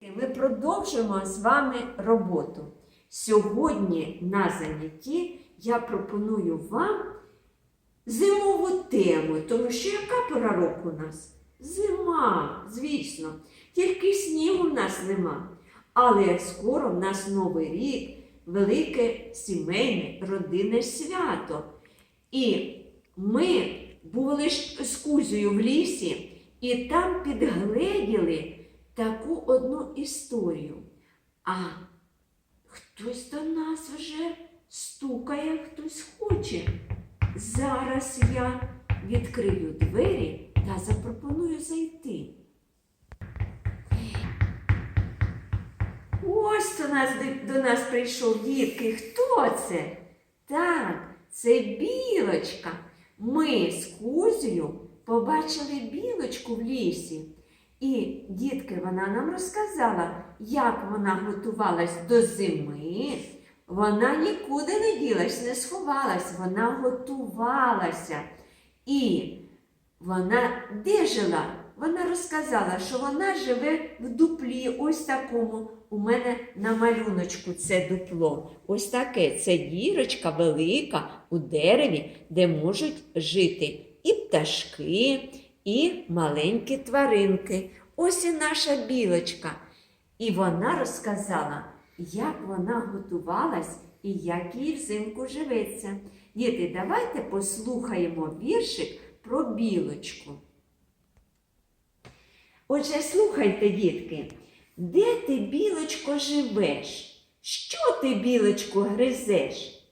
Ми продовжуємо з вами роботу. Сьогодні на занятті я пропоную вам зимову тему, тому що яка пора року у нас? Зима, звісно. Тільки снігу в нас нема. Але скоро в нас новий рік, велике сімейне родинне свято. І ми були ж з Кузею в лісі, і там підгледіли таку одну історію. А хтось до нас вже стукає, хтось хоче. Зараз я відкрию двері та запропоную зайти. Ось до нас, до нас прийшов дітки. Хто це? Так, це білочка. Ми з Кузею побачили білочку в лісі. І дітки, вона нам розказала, як вона готувалась до зими. Вона нікуди не ділась, не сховалась, вона готувалася. І вона де жила? Вона розказала, що вона живе в дуплі, ось такому. У мене на малюночку це дупло. Ось таке. Це дірочка велика у дереві, де можуть жити і пташки, і маленькі тваринки. Ось і наша білочка. І вона розказала, як вона готувалась і як їй взимку живеться. Діти, давайте послухаємо віршик про білочку. Отже, слухайте, дітки, де ти, білочко, живеш? Що ти, білочко, гризеш?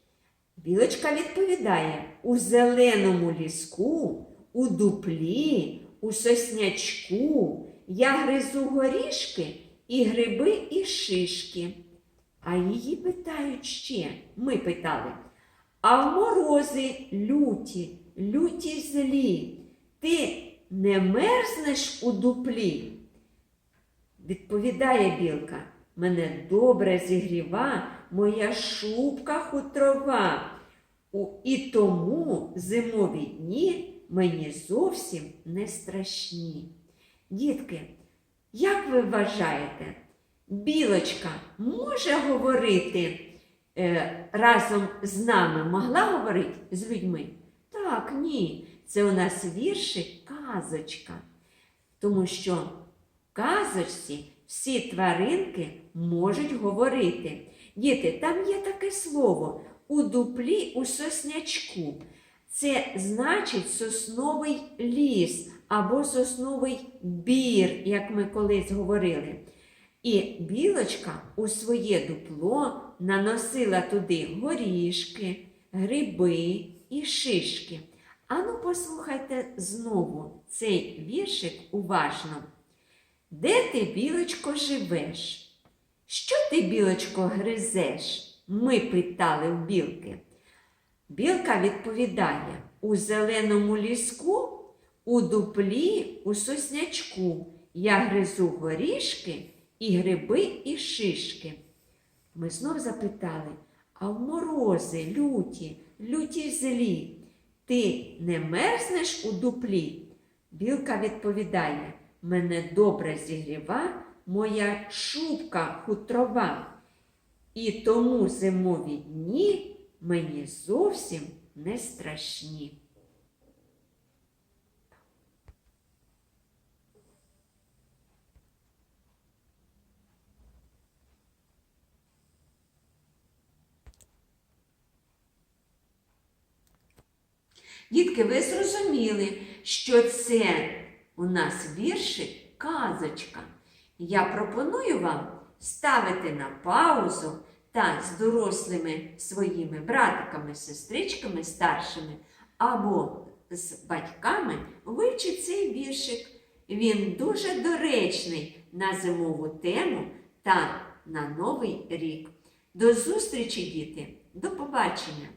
Білочка відповідає у зеленому ліску, у дуплі, у соснячку я гризу горішки і гриби, і шишки. А її питають ще, ми питали, а в морози люті, люті злі, ти не мерзнеш у дуплі? Відповідає білка, мене добре зігріва моя шубка хутрова. І тому зимові дні мені зовсім не страшні. Дітки, як ви вважаєте, білочка може говорити е, разом з нами, могла говорити з людьми? Так, ні. Це у нас віршик казочка. Тому що в казочці всі тваринки можуть говорити. Діти, там є таке слово у дуплі у соснячку. Це значить сосновий ліс або сосновий бір, як ми колись говорили. І білочка у своє дупло наносила туди горішки, гриби і шишки. Ану, послухайте знову цей віршик уважно. Де ти, білочко, живеш? Що ти, білочко, гризеш? Ми питали в білки. Білка відповідає у зеленому ліску, у дуплі, у соснячку. Я гризу горішки і гриби, і шишки. Ми знов запитали, а в морози, люті, люті злі, ти не мерзнеш у дуплі? Білка відповідає, мене добре зігріва моя шубка хутрова. І тому зимові дні мені зовсім не страшні. Дітки, ви зрозуміли, що це у нас віршик казочка. Я пропоную вам ставити на паузу та з дорослими своїми братиками, сестричками старшими або з батьками вивчи цей віршик. Він дуже доречний на зимову тему та на новий рік. До зустрічі, діти! До побачення!